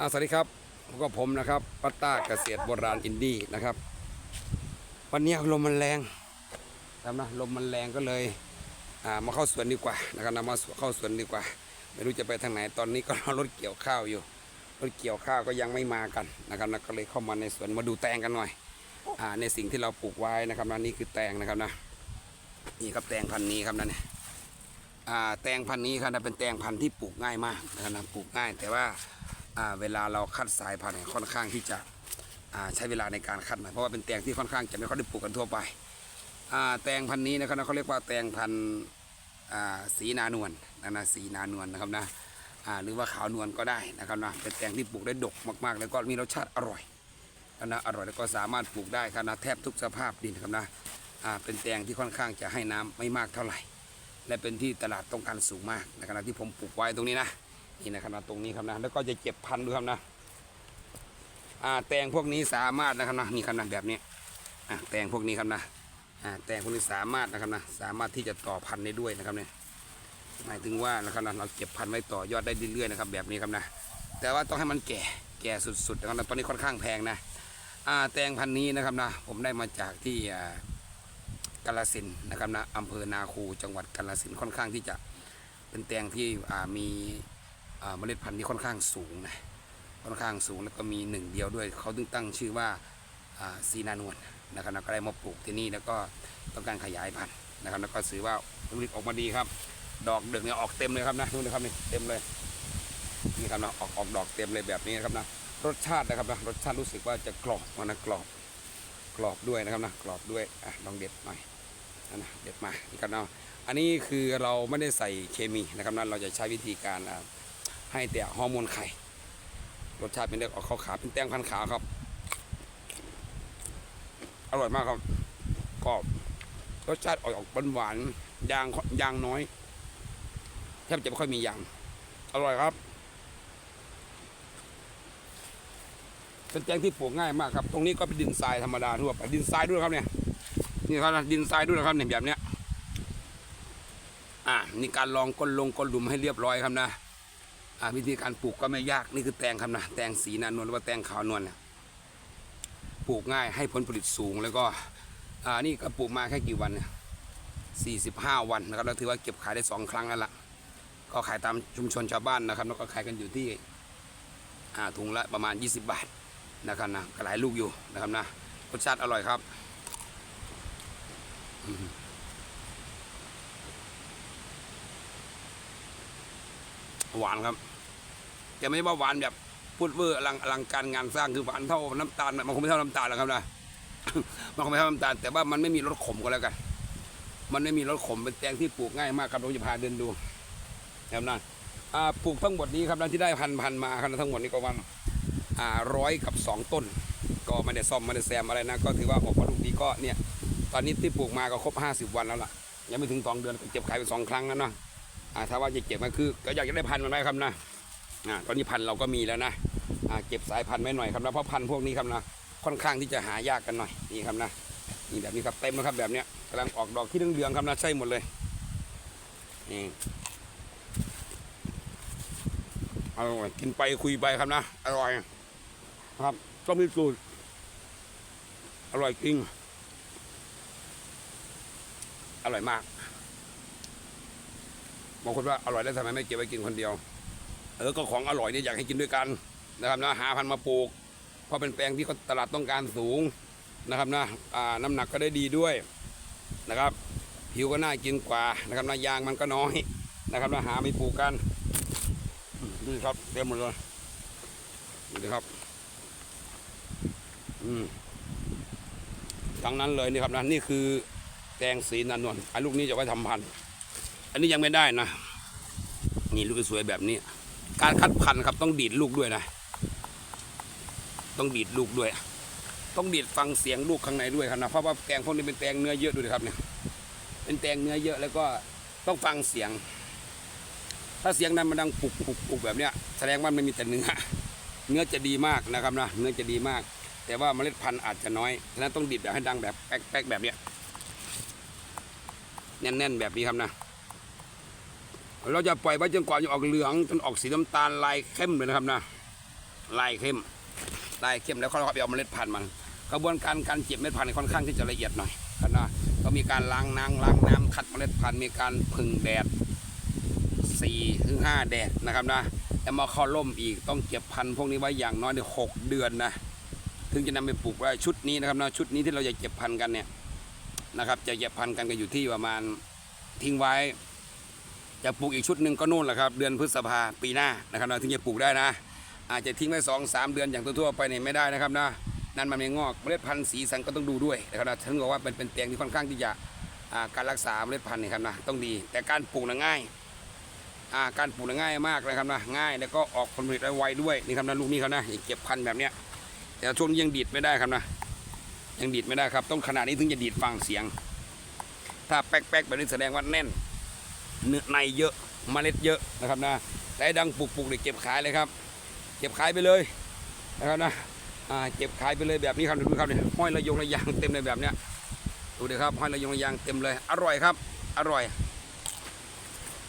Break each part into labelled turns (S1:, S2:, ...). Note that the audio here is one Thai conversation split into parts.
S1: อ่าสวัสดีครับพบกับผมนะครับปัตตาเกษตรโบราณอินดี้นะครับ วันนี้ลมมันแรงครับนะลมมันแรงก็เลยอ่ามาเข้าสวนดีกว่านะครับนะมาเข้าสวนดีกว่า ไม่รู้จะไปทางไหนตอนนี้ก็รถเกี่ยวข้าวอยู่รถเกี่ยวข้าวก็ยังไม่มากันนะครับนะก็เลยเข้ามาในสวนมาดูแตงกันหน่อยอ่าในสิ่งที่เราปลูกไว้นะครับนะนี่คือแตงนะครับนะนี่ครับแตงพันนี้ครับนะเนี่ยอ่าแตงพันนี้ครับนะเป็นแตงพันที่ปลูกง่ายมากนะครับนะปลูกง่ายแต่ว่า เวลาเราคัดสายพันธุ์ค่อนข้างที่จะใช้เวลาในการคัดหน่อยเพราะว่าเป็นแตงที่ค่อนข้างจะไม่ค่อยได้ปลูกกันทั่วไปแตงพันธุ์นี้นะครับนะเขาเรียกว่าแตงพันธุ์สีนานวลนะนะสีนานวลนะครับนะหรือว่าขาวนวลก็ได้นะครับนะเป็นแตงที่ปลูกได้ดกมากๆ แล้วก็มีรสชาติอร่อยนะอร่อยแล้วก็สามารถปลูกได้ครับนะแทบทุกสภาพดินครับนะเป็นแตงที่ค่อนข้างจะให้น้ำไม่มากเท่าไหร่ และเป็นที่ตลาดต้องการสูงมากในขณะที่ผมปลูกไว้ตรงนี้นะ นี่นะครับนะตรงนี้ครับนะแล้วก็จะเก็บพันธุ์ด้วยครับนะอ่าแตงพวกนี้สามารถนะครับนะนี่ครับนะแบบนี้อ่าแตงพวกนี้ครับนะอ่าแตงพวกนี้สามารถนะครับนะสามารถที่จะต่อพันธุ์ได้ด้วยนะครับเนี่ยหมายถึงว่านะครับนะเราเก็บพันธุ์ไว้ต่อยอดได้เรื่อยๆนะครับแบบนี้ครับนะแต่ว่าต้องให้มันแก่แก่สุดๆนะครับนะตอนนี้ค่อนข้างแพงนะอ่าแตงพันธุ์นี้นะครับนะผมได้มาจากที่อ่ากาลสินนะครับนะอำเภอนาคูจังหวัดกาลสินค่อนข้างที่จะเป็นแตงที่อ่ามี เมล็ดพันธุ์ที่ค่อนข้างสูงนะค่อนข้างสูงแล้วก็มีหนึ่งเดียวด้วยเขาถึงตั้งชื่อว่าซีนานวลนะครับนะก็ได้มาปลูกที่นี่แล้วก็ต้องการขยายพันธุ์นะครับแล้วก็ถือว่าผลิตออกมาดีครับ ดอกเดึกเนี่ยออกเต็มเลยครับนะนู่นนะครับนี่เต็มเลยนี่ครับนะออกออกดอกเต็มเลยแบบนี้นะครับนะรสชาตินะครับนะรสชาติรู้สึกว่าจะกรอบนะกรอบกรอบด้วยนะครับนะกรอบด้วยอะลองเด็ดหน่อยนั่นนะเด็ดมานี่ครับเนาะอันนี้คือเราไม่ได้ใส่เคมีนะครับนั้นเราจะใช้วิธีการอ่า ให้แต่ฮอร์โมนไข่ รสชาติเป็นเรื่องอกขาวๆเป็นแตงพันขาวครับ อร่อยมากครับกรอบรสชาติออกหวานยางยางน้อยแทบจะไม่ค่อยมียาง อร่อยครับเป็นแตงที่ปลูกง่ายมากครับ ตรงนี้ก็เป็นดินทรายธรรมดาทั่วไปดินทรายด้วยครับเนี่ย นี่ครับดินทรายด้วยนะครับเนี่ยแบบเนี้ย อ่านี่การลองก้นลงก้นหลุมให้เรียบร้อยครับนะ วิธีการปลูกก็ไม่ยากนี่คือแตงครับนะแตงสีนานวลหรือว่าแตงขาวนวลเนี่ยปลูกง่ายให้ผลผลิตสูงแล้วก็อ่านี่ก็ปลูกมาแค่กี่วันเนี่ยสี่สิบห้าวันนะครับแล้วถือว่าเก็บขายได้สองครั้งแล้วล่ะก็ขายตามชุมชนชาวบ้านนะครับแล้วก็ขายกันอยู่ที่อ่าถุงละประมาณ 20 บาทนะครับนะก็หลายลูกอยู่นะครับนะรสชาติอร่อยครับ หวานครับแต่ไม่ใช่ว่าหวานแบบพูดเวอร์อลังอลังการงานสร้างคือหวานเท่าน้ำตาลมันคงไม่เท่าน้ำตาลหรอกครับนะมันคงไม่เท่าน้ำตาลแต่ว่ามันไม่มีรสขมก็แล้วกัน มันไม่มีรสขมเป็นแตงที่ปลูกง่ายมากครับเราจะพาเดินดูครับนะปลูกทั้งหมดนี้ครับนะที่ได้พันพันมาครับทั้งหมดนี้ก็วันร้อยกับสองต้น ก็ไม่ได้ซ่อมไม่ได้แซมอะไรนะ ก็ถือว่าออกมาลูกดีก็เนี่ย ตอนนี้ที่ปลูกมาก็ครบห้าสิบวันแล้วล่ะยังไม่ถึงสองเดือนเก็บขายไปสองครั้งแล้วเนาะ ถ้าว่าจะเก็บมาคือ ก็อยากจะได้พันธุ์มันไว้ครับนะอตอนนี้พันธุ์เราก็มีแล้วนะเก็บสายพันธุ์ไว้หน่อยครับนะเพราะพันธุ์พวกนี้ครับนะค่อนข้างที่จะหายากกันหน่อยนี่ครับนะนี่แบบนี้ครับเต็มแล้วครับแบบเนี้ยกำลังออกดอกที่เหลืองๆครับนะใช่หมดเลยนี่อร่อยกินไปคุยไปครับนะอร่อยครับต้องมีสูตรอร่อยจริงอร่อยมาก บางคนว่าอร่อยแล้วทำไมไม่เก็บไว้กินคนเดียว เออก็ของอร่อยเนี่ยอยากให้กินด้วยกันนะครับนะหาพันธุ์มาปลูก เพราะเป็นแปลงที่ตลาดต้องการสูงนะครับนะอ่าน้ำหนักก็ได้ดีด้วยนะครับ ผิวก็น่ากินกว่านะครับนะยางมันก็น้อยนะครับนะหาไม่ปลูกกันดูครับเต็มหมดเลยดูครับอืมทั้งนั้นเลยนี่ครับนะนี่คือแตงสีนันนวลไอ้ลูกนี้จะไว้ทำพันธุ์ นนี้ยังไม่ได้นะ นี่ลูกสวยแบบนี้ การคัดพันธุ์ครับต้องดีดลูกด้วยนะ ต้องดีดลูกด้วย ต้องดีดฟังเสียงลูกข้างในด้วยครับนะเพราะว่าแตงพวกนี้เป็นแตงเนื้อเยอะดูดิครับเนี่ย เป็นแตงเนื้อเยอะแล้วก็ต้องฟังเสียง ถ้าเสียงนั้นมันดังปุกปุกปุกแบบเนี้ยแสดงว่ามันมีแต่เนื้อ เนื้อจะดีมากนะครับนะ เนื้อจะดีมาก แต่ว่าเมล็ดพันธุ์อาจจะน้อยฉะนั้นต้องดีดแบบให้ดังแบบแป๊กแป๊กแบบเนี้ยแน่นๆแบบนี้ครับนะ เราจะปล่อยไว้จนกว่าจะออกเหลืองจนออกสีน้ำตาลลายเข้มเลยนะครับนะลายเข้มลายเข้มแล้วเขาก็ไปเอาเมล็ดพันธุ์มัน กระบวนการการเก็บเมล็ดพันธุ์ค่อนข้างที่จะละเอียดหน่อยนะก็มีการล้างน้ำล้างน้ำคัดเมล็ดพันธุ์มีการพึ่งแดดสี่ถึงห้าแดดนะครับนะแล้วมาเข้าร่มอีกต้องเก็บพันธุ์พวกนี้ไว้อย่างน้อยในหกเดือนนะถึงจะนำไปปลูกไว้ชุดนี้นะครับนะชุดนี้ที่เราจะเก็บพันธุ์กันเนี่ยนะครับ จะเก็บพันธุ์กันก็อยู่ที่ประมาณทิ้งไว้ จะปลูกอีกชุดหนึ่งก็นู่นแหละครับ เดือนพฤษภาปีหน้านะครับนะถึงจะปลูกได้นะ อาจจะทิ้งไว้สองสามเดือนอย่างทั่วๆไปเนี่ยไม่ได้นะครับนะนั่นมันไม่งอกเมล็ดพันธุ์สีสันก็ต้องดูด้วยนะครับนะฉันบอกว่าเป็นเป็นแตงที่ค่อนข้างที่จะาการรักษาเมล็ดพันธุ์นี่ครับนะต้องดี แต่การปลูกนะง่ายาการปลูกนะง่ายมากนะครับนะง่ายแล้วก็ออกผลผลิตได้ไวด้วยนี่ครับนะลูกนี้ครับนะเก็บพันธุ์แบบเนี้ยแต่ช่วงนี้ยังดีดไม่ได้ครับนะยังดีดไม่ได้ครับ ต้องขนาดนี้ถึงจะดีดฟังเสียง ถ้าแป๊กๆแบบนี้แสดงว่าแน่น เนื้อในเยอะเมล็ดเยอะนะครับนะแต่ดังปลูกปลูกเนี่ยเก็บขายเลยครับ เก็บขายไปเลยนะครับนะอ่าเก็บขายไปเลยแบบนี้ครับดูครับเนี่ยห้อยระยงระยางเต็มเลยแบบเนี้ยดูดิครับห้อยระยงระยางเต็มเลย อร่อยครับ อร่อย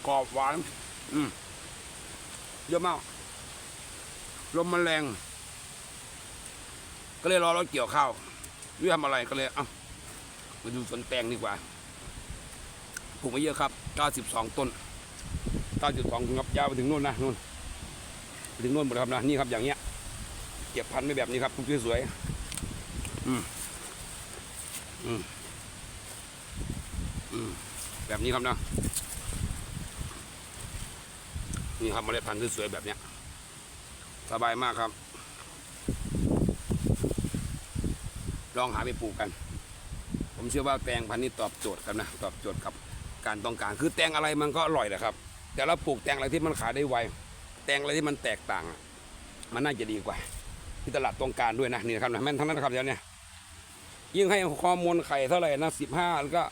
S1: กรอบหวานอืมเยอะมากลมมันแรง ก็เลยรอรถเกี่ยวข้าวหรือทำอะไรก็เลยเอ้ามาดูสวนแตงดีกว่า ปลูกไม่เยอะครับ 92 ต้น 92ครับยาวไปถึงนู่นนะนู่นไปถึงนู่นหมดเลยครับนะนี่ครับอย่างเงี้ยเก็บพันธุ์ไม่แบบนี้ครับปลูกสวยๆอืมอืมอืมแบบนี้ครับนะนี่ครับเมล็ดพันธุ์สวยๆแบบเนี้ยสบายมากครับ ลองหาไปปลูกกัน ผมเชื่อว่าแตงพันธุ์นี้ตอบโจทย์ครับนะ ตอบโจทย์กับ การต้องการ คือแตงอะไรมันก็อร่อยแหละครับ แต่เราปลูกแตงอะไรที่มันขายได้ไว แตงอะไรที่มันแตกต่าง มันน่าจะดีกว่า ที่ตลาดต้องการด้วยนะนี่นะครับนะแม่นทั้งนั้นนะครับเดี๋ยวนี้ยิ่งให้ฮอร์โมนไข่เท่าไหร่นะสิบห้าแล้วก็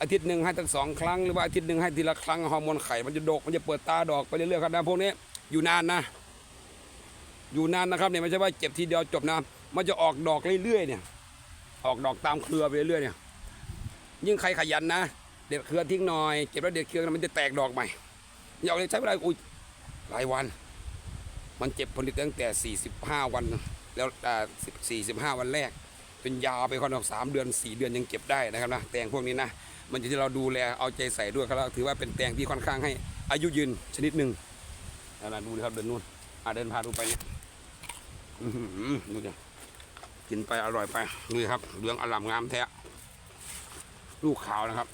S1: อาทิตย์หนึ่งให้ตั้งสองครั้งหรือว่าอาทิตย์หนึ่งให้ทีละครั้งฮอร์โมนไข่มันจะดกมันจะเปิดตาดอกไปเรื่อยๆครับนะพวกนี้อยู่นานนะ อยู่นานนะครับเนี่ยไม่ใช่ว่าเก็บทีเดียวจบนะมันจะออกดอกเรื่อยๆเนี่ย ออกดอกตามเครือไปเรื่อยๆเนี่ย ยิ่งใครขยันนะ เด็ดเครือทิ้งหน่อยเก็บแล้วเด็ดเครือมันจะแตกดอกใหม่อยากเลยใช้เวลาอุ้ยหลายวัน มันเจ็บผลิตตั้งแต่ 45 วัน แล้วอ่า45 วันแรกเป็นยาวไปคนออกสามเดือน 4 เดือนยังเก็บได้นะครับนะแตงพวกนี้นะมันอยู่ที่เราดูแลเอาใจใส่ด้วยครับถือว่าเป็นแตงที่ค่อนข้างให้อายุยืนชนิดหนึ่งนั่นะดูดิครับเดินนู่นอ่าเดินพาดูไปเนี่ยดูดิกินไปอร่อยไปนี่ครับเหลืองอลามงามแท้ลูกขาวนะครับ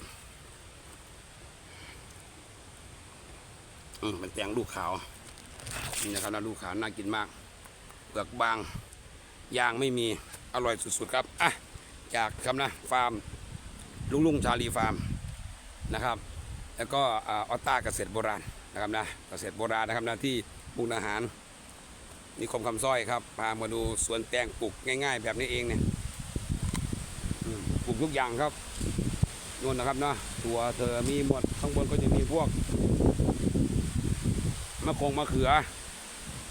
S1: อืมเป็นแตงลูกขาวนี่นะครับนะลูกขาวน่ากินมากเปลือกบางยางไม่มีอร่อยสุดๆครับอะจากครับนะฟาร์มลุงลุงชาลีฟาร์มนะครับ แล้วก็ออต้าเกษตรโบราณนะครับนะเกษตรโบราณนะครับนะที่มุกอาหารนิคมคำสร้อยครับพามาดูสวนแตงปลูกง่าย ๆ แบบนี้เองเนี่ยปลูกทุกอย่างครับ นู่นนะครับเนาะตัวเธอมีหมดข้างบนก็จะมีพวกมะคงมะเขือ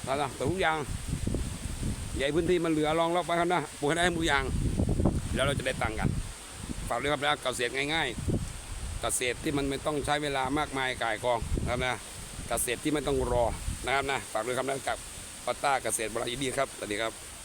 S1: นะนะแต่ทุกอย่าง ใหญ่พื้นที่มันเหลือรองรับไปครับนะปลูกได้ทุกอย่าง แล้วเราจะได้ตังค์กันฝากด้วยครับนะเกษตรง่ายๆ เกษตรที่มันไม่ต้องใช้เวลามากมายกายกองนะครับนะเกษตรที่ไม่ต้องรอนะครับนะฝากด้วยครับนะกับปัตตาเกษตรบริดีครับสวัสดีครับ